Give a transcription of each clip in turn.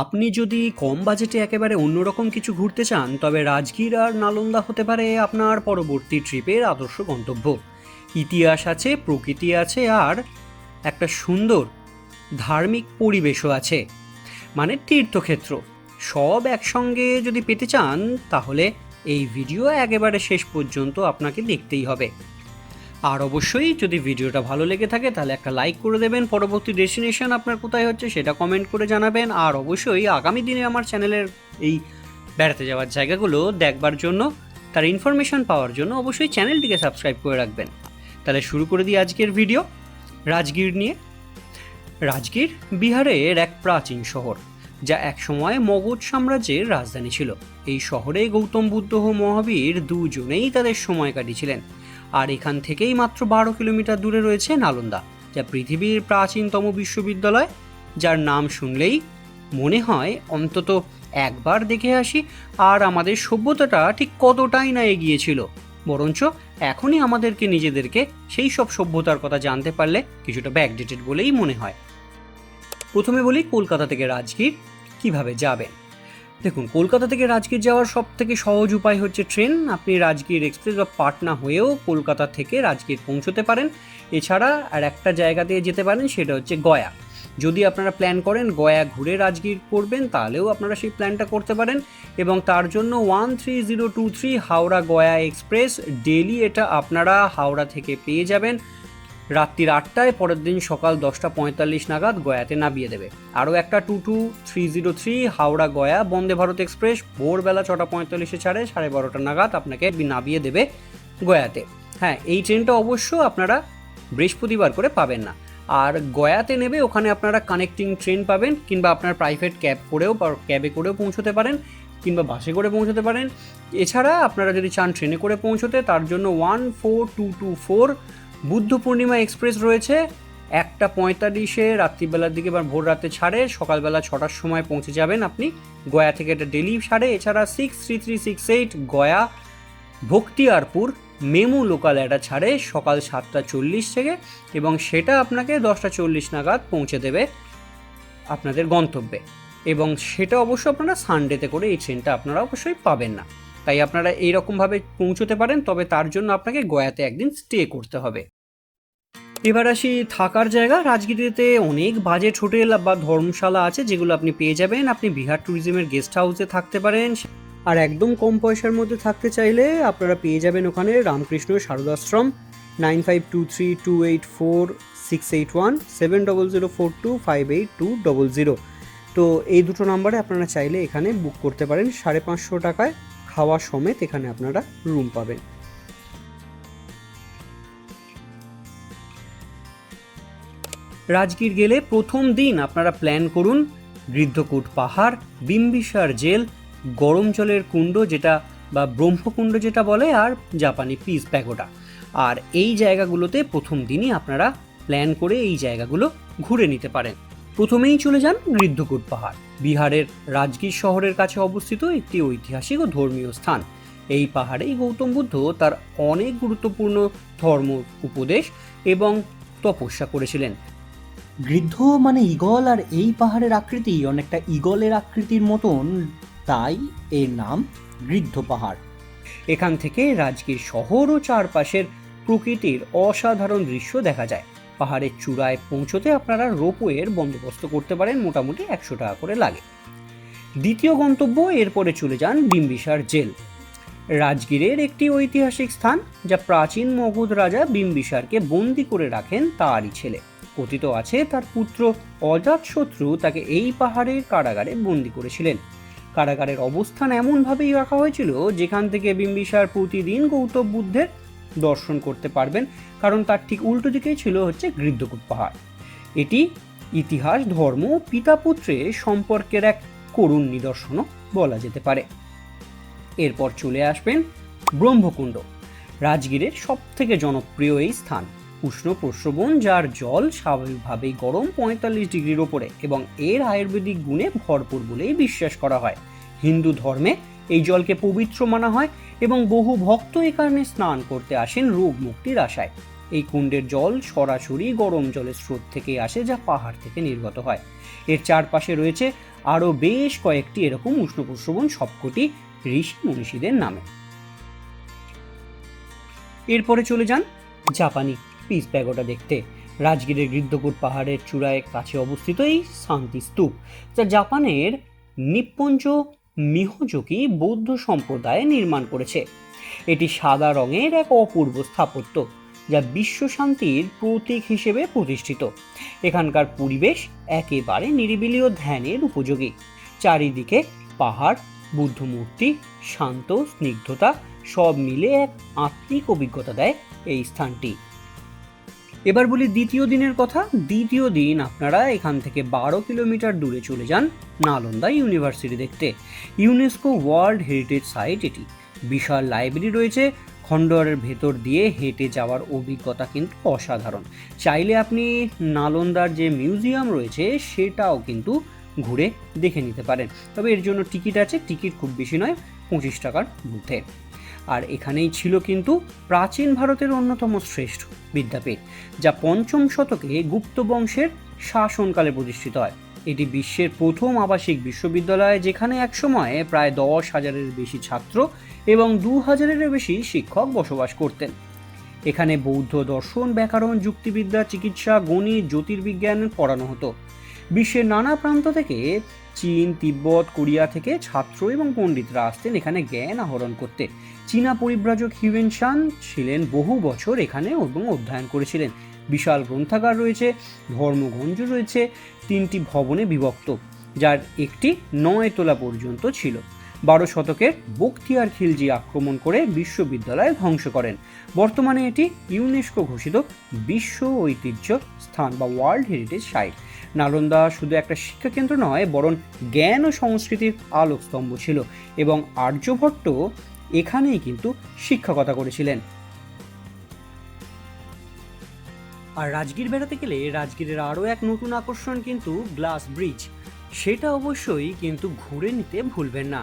আপনি যদি কম বাজেটে একেবারে অন্যরকম কিছু ঘুরতে চান, তবে রাজগীর আর নালন্দা হতে পারে আপনার পরবর্তী ট্রিপের আদর্শ গন্তব্য। ইতিহাস আছে, প্রকৃতি আছে, আর একটা সুন্দর ধার্মিক পরিবেশও আছে। মানে তীর্থক্ষেত্র। সব একসঙ্গে যদি পেতে চান, তাহলে এই ভিডিও একেবারে শেষ পর্যন্ত আপনাকে দেখতেই হবে। আর অবশ্যই যদি ভিডিওটা ভালো লেগে থাকে, তাহলে একটা লাইক করে দেবেন। পরবর্তী ডেস্টিনেশন আপনার কোথায় হচ্ছে সেটা কমেন্ট করে জানাবেন। আর অবশ্যই আগামী দিনে আমার চ্যানেলের এই বেড়াতে যাওয়ার জায়গাগুলো দেখবার জন্য, তার ইনফরমেশন পাওয়ার জন্য অবশ্যই চ্যানেলটিকে সাবস্ক্রাইব করে রাখবেন। তাহলে শুরু করে দিই আজকের ভিডিও রাজগীর নিয়ে। রাজগীর বিহারের এক প্রাচীন শহর, যা একসময় মগধ সাম্রাজ্যের রাজধানী ছিল। এই শহরে গৌতম বুদ্ধ ও মহাবীর দুজনেই তাদের সময় কাটিয়েছিলেন। আর এখান থেকেই মাত্র বারো কিলোমিটার দূরে রয়েছে নালন্দা, যা পৃথিবীর প্রাচীনতম বিশ্ববিদ্যালয়, যার নাম শুনলেই মনে হয় অন্তত একবার দেখে আসি আর আমাদের সভ্যতাটা ঠিক কতটাই না এগিয়েছিল বরঞ্চ এখনই আমাদেরকে নিজেদেরকে সেই সব সভ্যতার কথা জানতে পারলে কিছুটা ব্যাকডেটেড বলেই মনে হয়। প্রথমে বলি কলকাতা থেকে রাজগীর, কীভাবে যাবেন? দেখুন, কলকাতা থেকে রাজগীর যাওয়ার সব থেকে সহজ উপায় হচ্ছে ট্রেন। আপনি রাজগীর এক্সপ্রেস বা পাটনা হয়েও কলকাতা থেকে রাজগীর পৌঁছতে পারেন। এছাড়া আর একটা জায়গা দিয়ে যেতে পারেন, সেটা হচ্ছে গয়া। যদি আপনারা প্ল্যান করেন গয়া ঘুরে রাজগীর করবেন, তাহলেও আপনারা সেই প্ল্যানটা করতে পারেন। এবং তার জন্য one three zero two three Howrah Gaya express daily এটা আপনারা হাওড়া থেকে পেয়ে যাবেন। রাত্রির আটটায়, পরের দিন সকাল দশটা পঁয়তাল্লিশ নাগাদ গয়াতে নামিয়ে দেবে। আরও একটা two two three zero three, Howrah Gaya, Vande Bharat express, ভোরবেলা ছটা পঁয়তাল্লিশে ছাড়ে সাড়ে বারোটা নাগাদ আপনাকে নামিয়ে দেবে গয়াতে। হ্যাঁ এই ট্রেনটা অবশ্য আপনারা বৃহস্পতিবার করে পাবেন না। আর গয়াতে নেবে, ওখানে আপনারা কানেক্টিং ট্রেন পাবেন, কিংবা আপনার প্রাইভেট ক্যাব করেও ক্যাবে করেও পৌঁছতে পারেন, কিংবা বাসে করে পৌঁছতে পারেন। এছাড়া আপনারা যদি চান ট্রেনে করে পৌঁছতে, তার জন্য one four two two four Buddha Purnima express রয়েছে। একটা পঁয়তাল্লিশে রাত্রিবেলার দিকে বা ভোর রাতে ছাড়ে, সকালবেলা ছটার সময় পৌঁছে যাবেন আপনি। গয়া থেকে এটা ডেলি ছাড়ে, এছাড়া six three three six eight Gaya, Bakhtiyarpur, MEMU local এটা ছাড়ে সকাল সাতটা চল্লিশ থেকে এবং সেটা আপনাকে দশটা চল্লিশ নাগাদ পৌঁছে দেবে আপনাদের গন্তব্যে। এবং সেটা অবশ্য আপনারা সানডেতে করে এই ট্রেনটা আপনারা অবশ্যই পাবেন না। তাই আপনারা এইরকমভাবে পৌঁছতে পারেন, তবে তার জন্য আপনাকে গয়াতে একদিন স্টে করতে হবে। এবার আসি থাকার জায়গা। রাজগিরিতে অনেক বাজেট হোটেল বা ধর্মশালা আছে যেগুলো আপনি পেয়ে যাবেন। আপনি বিহার ট্যুরিজমের গেস্ট হাউসে থাকতে পারেন। আর একদম কম পয়সার মধ্যে থাকতে চাইলে আপনারা পেয়ে যাবেন ওখানে Ramakrishna Saradashram nine five two three two eight four six eight one, seven double zero four two five eight two double zero. তো এই দুটো নাম্বারে আপনারা চাইলে এখানে বুক করতে পারেন সাড়ে পাঁচশো টাকায়। খাওয়া সমেত এখানে আপনারা রুম পাবেন। রাজগীর গেলে প্রথম দিন আপনারা প্ল্যান করুন বৃদ্ধকূট পাহাড়, বিম্বিসার জেল, গরম জলের কুণ্ড যেটা বা ব্রহ্মকুণ্ড যেটা বলে, আর জাপানি পিস প্যাগোডা। আর এই জায়গাগুলোতে প্রথম দিনই আপনারা প্ল্যান করে এই জায়গাগুলো ঘুরে নিতে পারেন। প্রথমেই চলে যান বৃদ্ধকূট পাহাড়। বিহারের রাজগীর শহরের কাছে অবস্থিত একটি ঐতিহাসিক ও ধর্মীয় স্থান। এই পাহাড়েই গৌতম বুদ্ধ তার অনেক গুরুত্বপূর্ণ ধর্ম উপদেশ এবং তপস্যা করেছিলেন। গৃদ্ধ মানে ঈগল আর এই পাহাড়ের আকৃতি অনেকটা ঈগলের আকৃতির মতন তাই এর নাম গৃদ্ধ পাহাড়। এখান থেকে রাজগীর শহর ও চারপাশের প্রকৃতির অসাধারণ দৃশ্য দেখা যায়। পাহাড়ের চূড়ায় পৌঁছতে আপনারা রোপওয়ের বন্দোবস্ত করতে পারেন, মোটামুটি একশো টাকা করে লাগে। দ্বিতীয় গন্তব্য, এরপরে চলে যান বিম্বিসার জেল। রাজগীরের একটি ঐতিহাসিক স্থান, যা প্রাচীন মগধ রাজা বিম্বিসারকে বন্দি করে রাখেন তারই ছেলে। কথিত আছে, তার পুত্র অজাতশত্রু তাকে এই পাহাড়ের কারাগারে বন্দি করেছিলেন। কারাগারের অবস্থান এমনভাবেই রাখা হয়েছিল, যেখান থেকে বিম্বিসার প্রতিদিন গৌতম বুদ্ধের দর্শন করতে পারবেন, কারণ তার ঠিক উল্টো দিকেই ছিল হচ্ছে গৃদ্ধকূট পাহাড়। এটি ইতিহাস, ধর্ম পিতা পুত্রের সম্পর্কের এক করুণ নিদর্শনও বলা যেতে পারে। এরপর চলে আসবেন ব্রহ্মকুণ্ড, রাজগীরের সব থেকে জনপ্রিয় এই স্থান। উষ্ণ প্রস্রবণ, যার জল স্বাভাবিকভাবেই গরম পঁয়তাল্লিশ ডিগ্রির ওপরে এবং এর আয়ুর্বেদিক গুণে ভরপুর বলেই বিশ্বাস করা হয়। হিন্দু ধর্মে এই জলকে পবিত্র মানা হয় এবং বহু ভক্ত এ কারণে স্নান করতে আসেন রোগ মুক্তির আশায়। এই কুণ্ডের জল সরাসরি গরম জলের স্রোত থেকে আসে যা পাহাড় থেকে নির্গত হয়। এর চারপাশে রয়েছে আরও বেশ কয়েকটি এরকম উষ্ণপ্রস্রবণ সবকটি ঋষি মনীষীদের নামে। এরপরে চলে যান জাপানি পিস প্যাগোটা দেখতে। রাজগীরের গৃদ্ধকূট পাহাড়ের চূড়ায় কাছে অবস্থিত এই শান্তি স্তূপ, যা জাপানের নিপ্পঞ্জ মিহযোগী বৌদ্ধ সম্প্রদায় নির্মাণ করেছে। এটি সাদা রঙের এক অপূর্ব স্থাপত্য, যা বিশ্ব শান্তির প্রতীক হিসেবে প্রতিষ্ঠিত। এখানকার পরিবেশ একেবারে নিরিবিলি ও ধ্যানের উপযোগী। চারিদিকে পাহাড়, বুদ্ধ মূর্তি, শান্ত স্নিগ্ধতা সব মিলে এক আত্মিক অভিজ্ঞতা দেয় এই স্থানটি। এবার বলি দ্বিতীয় দিনের কথা। দ্বিতীয় দিন আপনারা এখান থেকে বারো কিলোমিটার দূরে চলে যান নালন্দা ইউনিভার্সিটি দেখতে। ইউনেস্কো ওয়ার্ল্ড হেরিটেজ সাইট এটি। বিশাল লাইব্রেরি রয়েছে। খণ্ডরের ভেতর দিয়ে হেঁটে যাওয়ার অভিজ্ঞতা কিন্তু অসাধারণ। চাইলে আপনি নালন্দার যে মিউজিয়াম রয়েছে সেটাও কিন্তু ঘুরে দেখে নিতে পারেন। তবে এর জন্য টিকিট আছে। টিকিট খুব বেশি নয়, পঁচিশ টাকার মধ্যে। আর এখানেই ছিল কিন্তু প্রাচীন ভারতের অন্যতম শ্রেষ্ঠ বিদ্যাপীঠ, যা পঞ্চম শতকে গুপ্ত বংশের শাসনকালে প্রতিষ্ঠিত হয়। এটি বিশ্বের প্রথম আবাসিক বিশ্ববিদ্যালয়, যেখানে একসময় প্রায় দশ হাজারের বেশি ছাত্র এবং দু হাজারেরও বেশি শিক্ষক বসবাস করতেন। এখানে বৌদ্ধ দর্শন, ব্যাকরণ, যুক্তিবিদ্যা, চিকিৎসা, গণিত, জ্যোতির্বিজ্ঞান পড়ানো হতো। বিশ্বের নানা প্রান্ত থেকে চীন, তিব্বত, কোরিয়া থেকে ছাত্র এবং পণ্ডিতরা আসতেন এখানে জ্ঞান আহরণ করতে। চীনা পরিব্রাজক হিউয়েন শান ছিলেন বহু বছর এখানে এবং অধ্যয়ন করেছিলেন। বিশাল গ্রন্থাগার রয়েছে ধর্মগঞ্জ রয়েছে, তিনটি ভবনে বিভক্ত, যার একটি নয় তোলা পর্যন্ত ছিল। বারো শতকের বক্তিয়ার খিলজি আক্রমণ করে বিশ্ববিদ্যালয় ধ্বংস করেন। বর্তমানে এটি ইউনেস্কো ঘোষিত বিশ্ব ঐতিহ্য স্থান বা ওয়ার্ল্ড হেরিটেজ সাইট। নালন্দা শুধু একটা শিক্ষাকেন্দ্র নয়, বরং জ্ঞান ও সংস্কৃতির আলোকস্তম্ভ ছিল এবং আর্যভট্ট এখানেই কিন্তু শিক্ষকতা করেছিলেন। আর রাজগীর বেড়াতে গেলে রাজগীরের আরও এক নতুন আকর্ষণ কিন্তু গ্লাস ব্রিজ। সেটা অবশ্যই কিন্তু ঘুরে নিতে ভুলবেন না।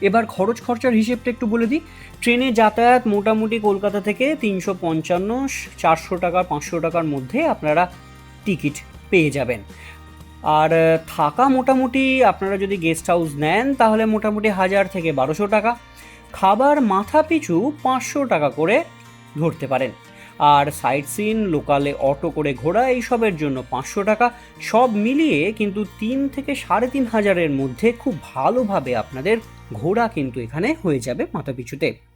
এবার খরচ খরচার হিসেবটা একটু বলে দিই। ট্রেনে যাতায়াত মোটামুটি কলকাতা থেকে তিনশো পঞ্চান্ন, চারশো টাকা, পাঁচশো টাকার মধ্যে আপনারা টিকিট পেয়ে যাবেন। আর থাকা মোটামুটি আপনারা যদি গেস্ট হাউস নেন তাহলে মোটামুটি হাজার থেকে বারোশো টাকা। খাবার মাথা পিছু পাঁচশো টাকা করে ধরতে পারেন। আর সাইট সিন, লোকালে অটো করে ঘোরা এইসবের জন্য পাঁচশো টাকা, সব মিলিয়ে কিন্তু তিন থেকে সাড়ে তিন হাজারের মধ্যে খুব ভালোভাবে আপনাদের ঘোরা কিন্তু এখানে হয়ে যাবে মাথা পিছুতে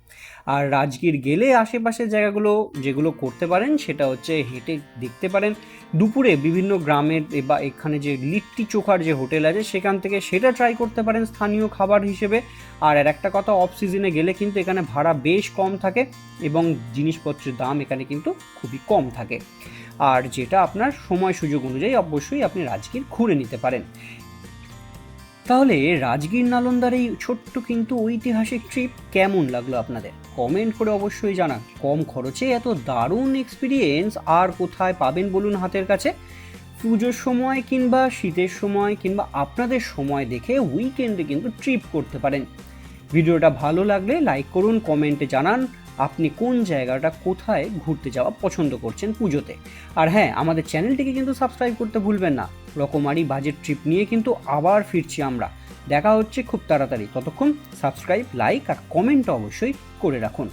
আর রাজগীর গেলে আশেপাশের জায়গাগুলো যেগুলো করতে পারেন, সেটা হচ্ছে হেঁটে দেখতে পারেন। দুপুরে বিভিন্ন গ্রামের বা এখানে যে লিট্টি চোখার যে হোটেল আছে, সেখান থেকে সেটা ট্রাই করতে পারেন স্থানীয় খাবার হিসেবে। আর আর একটা কথা অফ সিজনে গেলে কিন্তু এখানে ভাড়া বেশ কম থাকে এবং জিনিসপত্রের দাম এখানে কিন্তু খুবই কম থাকে। আর যেটা আপনার সময় সুযোগ অনুযায়ী অবশ্যই আপনি রাজগীর ঘুরে নিতে পারেন। তাহলে রাজগীর নালন্দার এই ছোট্ট কিন্তু ঐতিহাসিক ট্রিপ কেমন লাগল আপনাদের? কমেন্ট করে অবশ্যই জানান। কম খরচে এত দারুণ এক্সপিরিয়েন্স আর কোথায় পাবেন বলুন হাতের কাছে? পুজোর সময় কিংবা শীতের সময় কিংবা আপনাদের সময় দেখে উইকেন্ডে কিন্তু ট্রিপ করতে পারেন। ভিডিওটা ভালো লাগলে লাইক করুন কমেন্টে জানান। আপনি কোন জায়গাটা কোথায় ঘুরতে যাওয়া পছন্দ করছেন পুজোতে। আর হ্যাঁ আমাদের চ্যানেলটিকে কিন্তু সাবস্ক্রাইব করতে ভুলবেন না। রকমারি বাজেট ট্রিপ নিয়ে কিন্তু আবার ফিরছি আমরা। দেখা হচ্ছে খুব তাড়াতাড়ি। ততক্ষণ সাবস্ক্রাইব, লাইক আর কমেন্ট অবশ্যই করে রাখুন।